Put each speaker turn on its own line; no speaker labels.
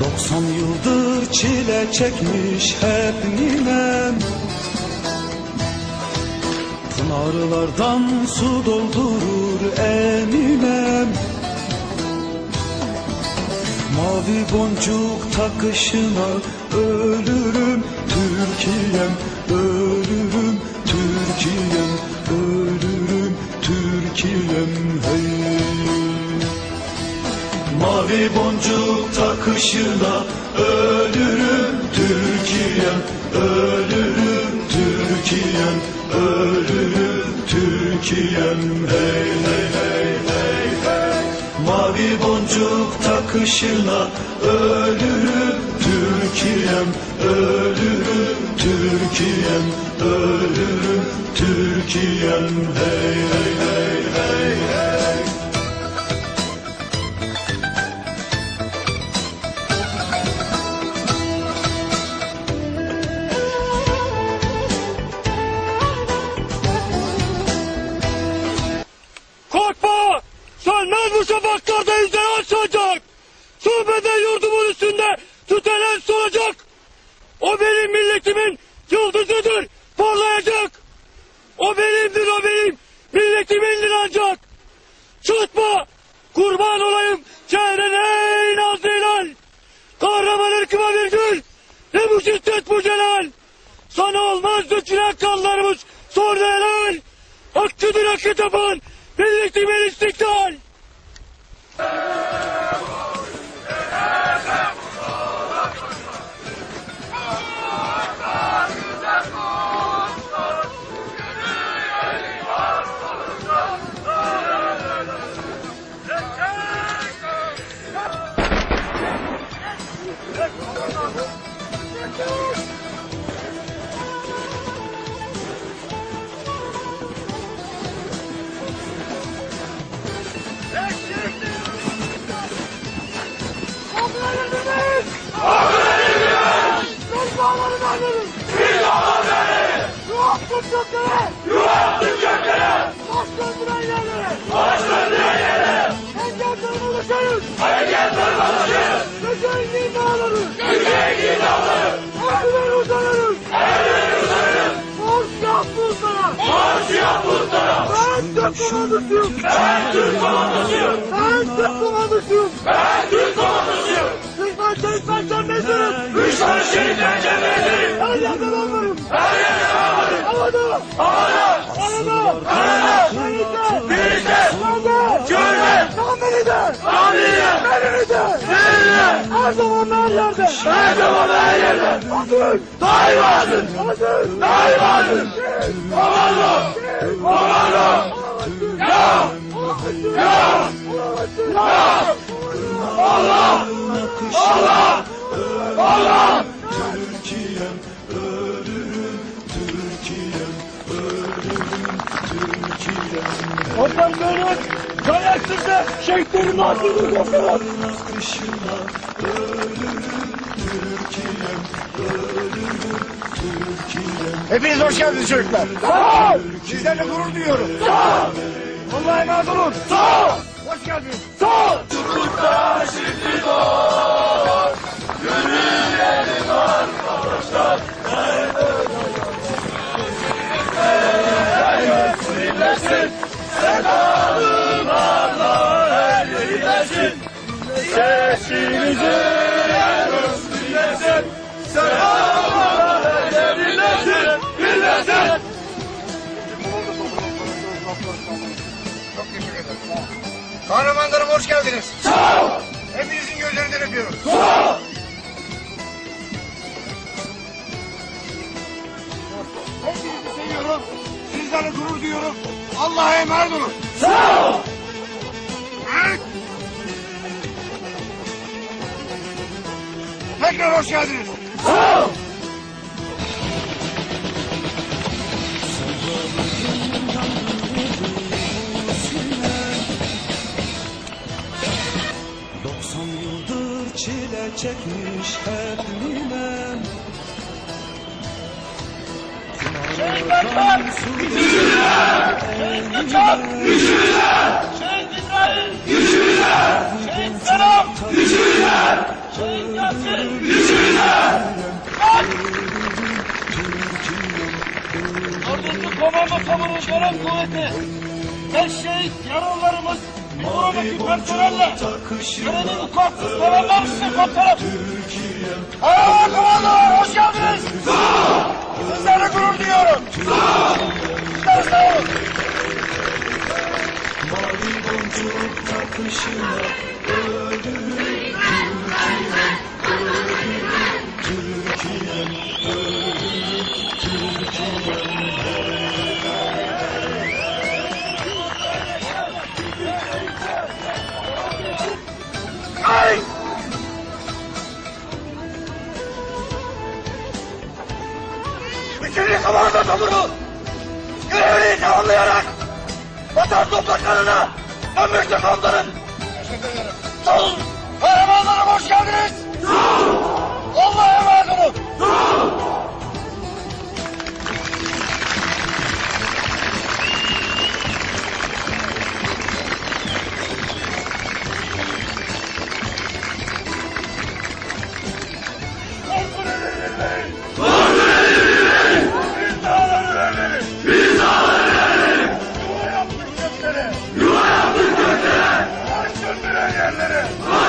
90 yıldır çile çekmiş hep ninem. Pınarlardan su doldurur eminem. Mavi boncuk takışına ölürüm Türkiye'm ölürüm Türkiye'm ölürüm Türkiye'm. Hey Mavi boncuk takışına ölürüm Türkiye'm ölürüm Türkiye'm ölürüm Türkiye'm. Hey hey hey hey hey. Mavi boncuk takışına ölürüm Türkiye'm ölürüm Türkiye'm ölürüm Türkiye'm. Hey hey hey
Sohbete yurdumun üstünde tütelen solacak! O benim milletimin yıldızıdır, parlayacak! O benimdir, o benim milletimindir ancak! Susma! Kurban olayım şehrine ey nazlı hilal! Kahraman ırkıma bir gül! Ne bu şiddet bu celal! Sana olmaz dökülen kanlarımız sordu helal! Hakkıdır hakkı tapan milletimin istiklal! Yuvarlık göklere! Baş döndüren yerlere! Baş döndüren yerlere! Engel tırmanışırız! Engel tırmanışırız! Gece engin dağları! Engin dağları! Erdiven uzanırız! Erdiven uzanırız! Mor siyah bulutlara! Mor siyah bulutlara! Ben Türk komandosuyum! Ben Türk komandosuyum! Ben Türk komandosuyum! Ben Türk komandosuyum! Düşman şehitler cennetiniz! Düşman şehitler cennetiniz! Her yerde ben! Her yerde ben! Havada! Arada! Arada! Denizde! Denizde! Yolda!
Maviye! Elinize! Eline! Her zaman her yerde! Her zaman her yerde! Hazır! Daim hazır! Hazır! Daim hazır! Komando! Komando! Ya! Ya! Ya! Allah! Allah! Allah!
Türkiye'm
Onların kayaksızda şehitlerin
ölürüm Türkiye'm ölürüm Türkiye'm
Hepiniz hoş geldiniz çocuklar.
Sağ ol!
Sizlerle gurur duyuyorum.
Sağ ol!
Allah'a emanet olun.
Sağ ol!
Hoş geldiniz.
Sağ ol! Sesimizi
Kahramanlarım hoş geldiniz.
Sağ ol!
Hepinizin gözlerinden öpüyorum.
Sağ ol!
Hepinizi seviyorum. Sizlerle gurur duyuyorum. Allah'a emanet olun.
Sağ ol!
Tekrar hoş geldiniz.
Sağ ol!
Çekmiş hep bilmem
Şehitler! Güçlüler! Güçlüler! Şehit İbrahim! Güçlüler! Şehit Selam! Güçlüler! Şehit Yasin! Güçlüler! Kalk! Komando Dönem Kuvveti Beş şehit yaralılarımız bir buradaki personelle Görevi vukuatsız tamamlamıştır komutanım
Aa, komandolar hoş geldiniz. Sizlerle gurur duyuyorum. Sizler sağ olun.
Mavi boncuk takışına ölürüm Türkiye'm ölürüm Türkiye'm
Komando taburu görevini tamamlayarak vatan topraklarına dönmüştür komutanım. Sağ olun. Kahramanlarım hoş geldiniz. Allah'a emanet olun. edenlere.